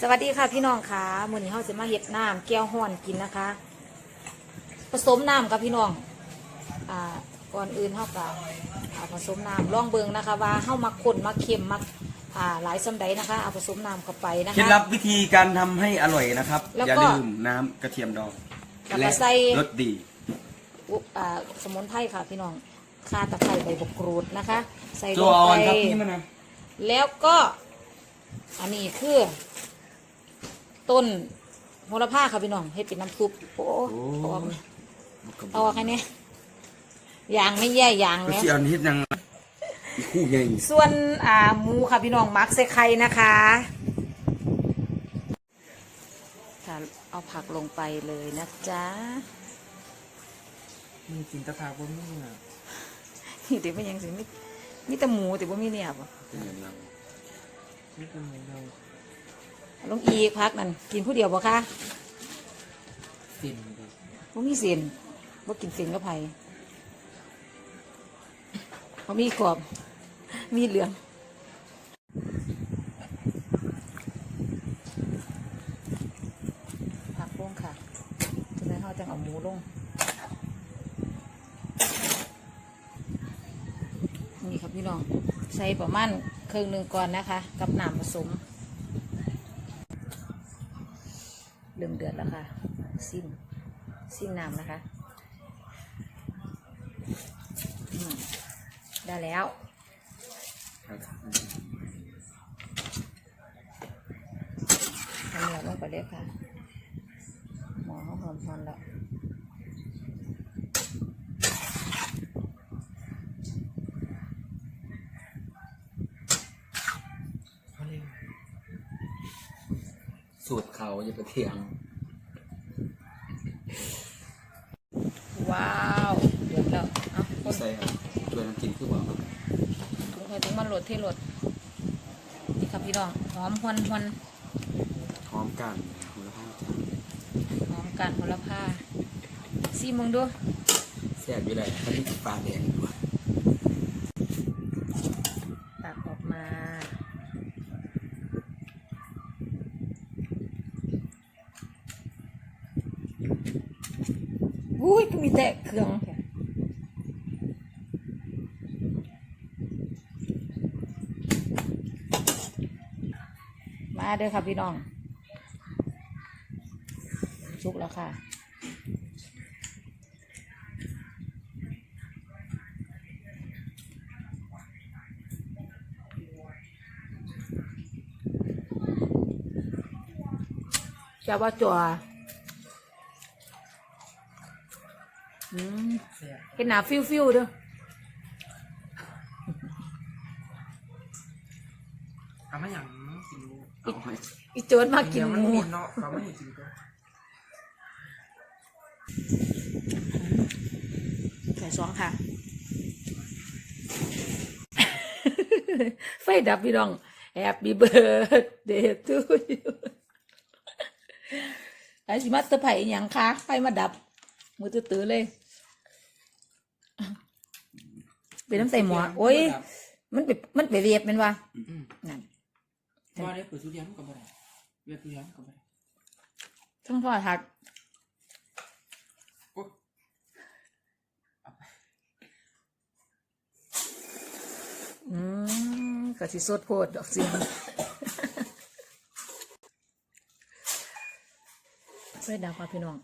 สวัสดีค่ะพี่น้องค่ะมื้อนี้เฮาจะมาเฮ็ดน้ำแก้วฮ้อนกินนะคะ ผสมน้ำกับพี่น้องอ่าก่อนอื่นเฮาก็อ่าผสมน้ำลองเบิ่งนะคะ ว่าเฮามักข้นมักเค็มมักอ่าหลายซำใดนะคะเอาผสมน้ำเข้าไปนะเคล็ดคะ ลับวิธีการทำให้อร่อยนะครับ แล้วก็อย่าลืมน้ำกระเทียมดองแล้วก็และใส่ รสดี อุอ่าสมุนไพรค่ะพี่น้องข่าตะไคร้ใบบักกรูดนะคะ ใส่ลตัวงอ่อไปนครับพี่มันนะแล้วก็อันนี้คือ ต้นโหระพาค่ะพี่น้องเฮ็ดเป็นน้ำซุปโอ้เอาออกนี่เอาออกแค่นี้ยางไม่แย่ยางก็เนี่ยสิเอานิดยังอีกคู่ใหญ่ส่วนอ่าหมูค่ะพี่น้องมักใส่ไข่นะคะค่ะเอาผักลงไปเลยนะจ๊ะมีกินตะพาบ่มีอะนี่เดี๋ยวมันยังสิมีมีแต่หมูแต่ว่ามีเนี่ยบ่นี่เป็นหมูเราเอา ลงอีกพักนั่นกินผู้เดียวบ่คะสินครับบ่มีเส้นบ่กินเส้นกับไผเขามีกรอบ มีเหลืองผักลงค่ะจะได้เขาจังเอาหมูลงนี่ครับพี่น้องใส่ประมาณครึ่งหนึ่งก่อนนะคะ กับน้ำผสม เริ่มเดือดแล้วค่ะ สิ้น สิ้นน้ำนะคะได้แล้วทำเนื้อลงไปเลยค่ะ หมอเขาหอมหอมแล้วสูตรเขาอย่าไปเถียง ว้าวเดือดแล้วเอาคน ใส่ครับช่วยน้ำกินคือบอกครับ ถุ งไข่ถุงมันโหลดที่โหลดนี่ครับพี่น้องหอมหวนหวนพร้อมกันคุณภาพหอมกันพลผ้าซีมึงดูแซ่บอยู่เลยถ้านี่ปลาแดงดีกว่าตักออกมาอุ้ยก็มีแต่เครื่องแค่มา เด้อค่ะพี่น้องชุกแล้วค่ะจะว่าจัวอืมเห็นหนาฟิวฟิวเด้อเอามาอย่าง เอาให้อีโจนมากินเดี๋ยวหมันมูมีเนาะเขาไม่ให้กินก็ใส่สองค่ะ ไฟดับพี่น้อง Happy birthday to you ไอ้สิมาเตอร์ไผ่อหย่างคะไฟมาดับ มือตื้อๆเลย เป็นน้ำใส่หมอโอ้ย มันไปมันไปเวียบแมันวะอืมนั่น บ่ได้เปิดทุเรียนก็บ่ได้เวียดทุเรียนก็บ่ได้ทั้งทอดทัดโอ๊ะเอาไปอืมก็สิสดโพดดอกเสียงไฟดับค่ะพี่น้อง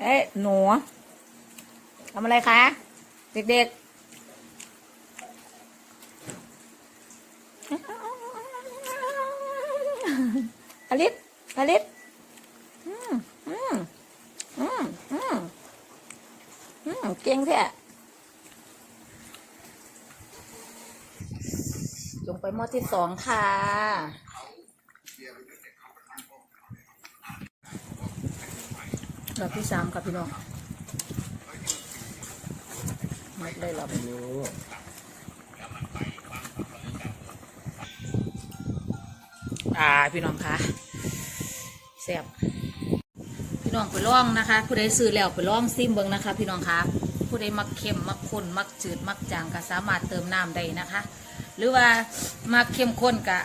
เอ๊ะหนูทำอะไรคะ เด็กๆ อลิสอลิสอืมอืมอืมอืมอืมเก่งแท้ลงไปหม้อที่สองค่ะรอบที่สามค่ะพี่น้องหมดเลยรอบนี้ อ่าพี่น้องคะแซ่บพี่น้องไปลองนะคะ ผู้ใดซื้อแล้วไปลองซิมเบิงนะคะ พี่น้องคะผู้ใดมักเค็มมักข้นมักจืดมักจางก็สามารถเติมน้ำได้นะคะ หรือว่ามักเข้มข้นกะ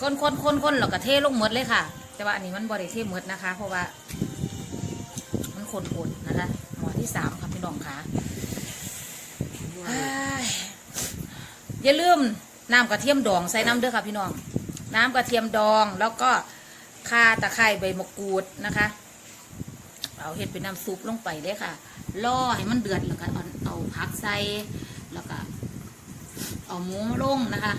คนคนคนคนแล้วก็เทลงหมดเลยค่ะ แต่ว่าอันนี้มันบริเทหมดนะคะ เพราะว่า มันคนคนๆนะคะหมอที่สามค่ะพี่น้องค่ะเฮ้ยอย่าลืมน้ำกระเทียมดองใส่น้ำเด้อค่ะพี่น้อง น้ำกระเทียมดองแล้วก็ข่าตะไคร้ใบมะกรูดนะคะ เอาเห็ดเป็นน้ำซุปลงไปเด้อค่ะล่อให้มันเดือดแล้วก็เอาเอาผักใส่แล้วก็เอาหมูมาลงนะคะ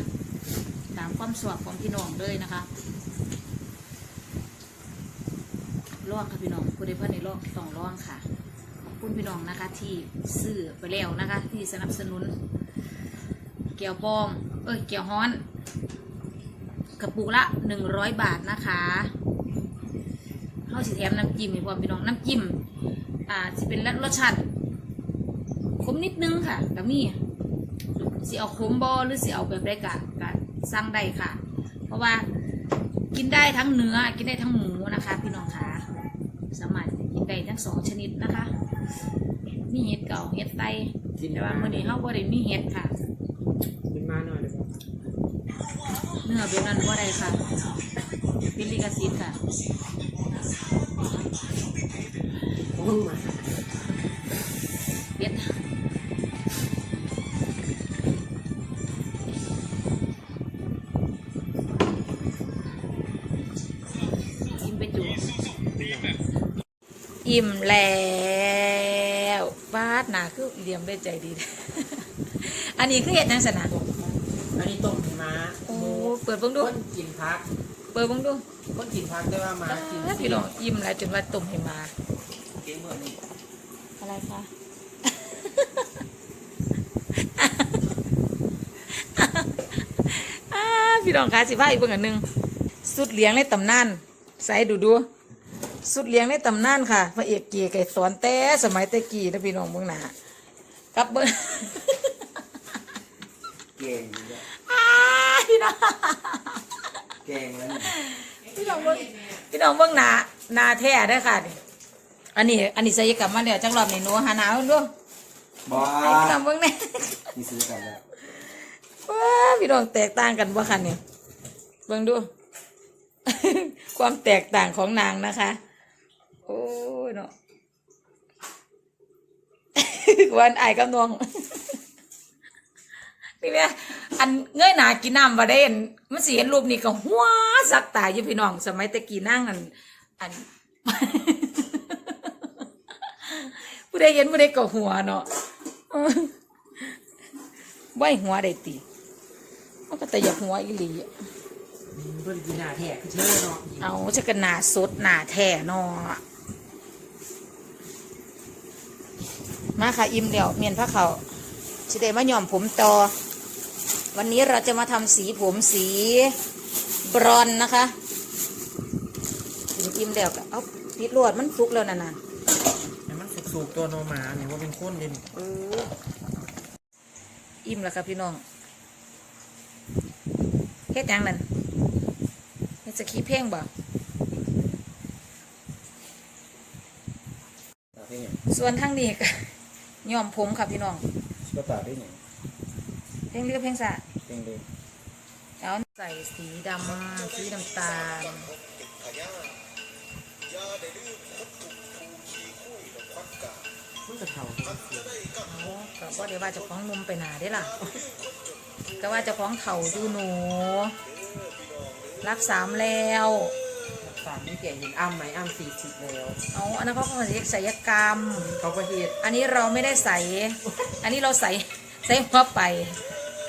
ตามความสวบของพี่น้องเลยนะคะลองค่ะพี่น้องผู้ใดเพื่อนในลองต้องลองค่ะขอบคุณพี่น้องนะคะ ที่ซื้อไปแล้วนะคะ ที่สนับสนุน เกี๊ยวบอง เอ้ยเกี๊ยวฮ้อน กระปุกละหนึ่งร้อยบาทนะคะเขาสิแถมน้ำจิ้มให้พร้อมพี่น้องน้ำจิ้มอ่าสิเป็นรสชาติขมนิดนึงค่ะแต่มีสิเอาขมบอหรือสิเอาแบบใดกะกะสั่งได้ค่ะ เพราะว่ากินได้ทั้งเนื้อกินได้ทั้งหมูนะคะ พี่น้องคะสามารถกินได้ทั้งสองชนิดนะคะ มีเห็ดเก่าเห็ดไตแต่ว่ามื่อนี้เขาบ่ได้มีเห็ดค่ะ เป็นมาหน่อยเลยครับ เนื้อแบบนั้นบ่ได้ค่ะเป็นลิกซิตค่ะโอ้มาเป็ดอิ่มไปจุอิ่มแล้วบาดหนาคือเลียมได้ใจดี อันนี้คือเห็ดนังสนะ อันนี้ต้มม้าโอ้เปิดเบิ่งดูคนกินพักเปิดเบิ่งดูคนกินพักได้ว่าม้ากินบาดพี่น้องอิ่มแล้วจนว่าต้มให้มาเก่งเหมือนนี่อะไรคะอ่าพี่น้องคะสิพาอีกเบิ่งอันหนึ่งสุดเลี้ยงในตำนานใส่ดูดูสุดเลี้ยงในตำนานค่ะพระเอกเกียไก่สอนแต่สมัยแต่กี้นะพี่น้องเบิ่งหนากับเบิ่ง เก่งอยู่ด้วยอ้าพี่น้องเก่งแล้วนี่พี่น้องเบิ่งพี่น้องเบิ่งหนาหนาแท้ได้อค่ะนี่อันนี้ อันนี้ใส่กลับมาเดี๋ยวจังรอบนี่หนูหาหนาวดูบ้าให้พี่น้องเบิ่งแน่ นี่ซื้อกันแล้วว้าพี่น้องแตกต่างกันบ่คะเนี่ยเบิ่งดู ความแตกต่างของนางนะคะ โอ้ยเนาะ วันไอ้ายกับนวง นี่แม่อันเงยหนากินน้ำบ่ได้เห็นมันสิเห็นรูปนี่ก็หัวสักตายอยู่พี่น้อง สมัยตะกี้นั่งอันอันผู้ใดเห็นผู้ใดก็หัวเนาะบ่ให้หัวได้ตีมันก็แต่อยากหัวอีหลีเพื่อนกินหน้าแทกคือเชื่อเนาะเอาจะกันหนาสดหนาแท่เนอมาค่ะอิ่มเดี๋ยวเมียนพระเขาชิเดมาหย่อมผมต่อ วันนี้เราจะมาทำสีผมสีบรอนซ์นะคะอิ่มเดี๋ยวก็เอาพิดลวดมันสุกแล้วนะน่ะแต่มันสุกๆตัวโนมาเนี่ยว่าเป็นข้นเด่นเอออิ่มแล้วครับพี่น้องเฮ็ดหยังนั่นเฮ็ดสกีเพลงบ่ตาได้ไงส่วนทั้งนี้ก็ย้อมผมค่ะพี่น้องก็ตาได้ไงเพลงเรียกเพลงสะ เก่งเลยเอาใส่สีดำสีน้ำตาลมันจะเข่าเอาก็บ่ได้ว่าเจะของนมไปหนาได้ล่ะก็ว่าเจะของเข่าดูหนู รักสามแล้วสามนี่แก่เห็นอ้ำไหมอ้ำสี่สิบแล้วเอาอันนั้นเขาก็เรียกศัลยกรรม เขาประเทศอันนี้เราไม่ได้ใส่ อันนี้เราใส่ใส่หัวไป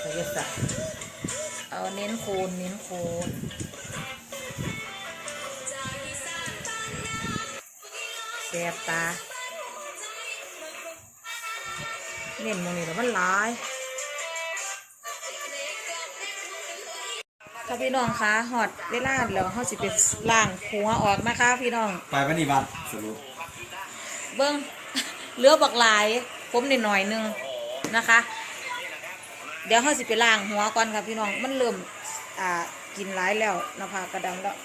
ศัลยศาสตร์เอาเน้นโคนเน้นโคนแสบตาเน้นมองนี่แล้วมันหลายค่ะพี่น้องคะหอดเวลาแล้วเขาสิไปล้างหัวออกนะคะ พี่น้อง ไปปฏิบัติสรุปเบิ้งเหลือบักหลาย ผมนิดหน่อยหนึงนะคะ เดี๋ยวเขาสิไปล้างหัวก่อนค่ะพี่น้อง มันเริ่มอ่ากินหลายแล้วนะคะกระดังแล้ว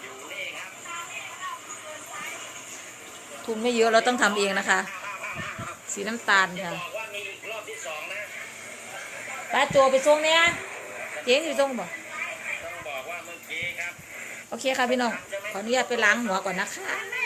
ทุนไม่เยอะเราต้องทำเองนะคะ สีน้ำตาลค่ะป้าโจไปส่งเนี่ยเจ๊งอยู่ส่งบ่ต้องบอกว่าเมื่อโอเคค่ะพี่น้อง ขออนุญาตไปล้างหัวก่อนนะคะ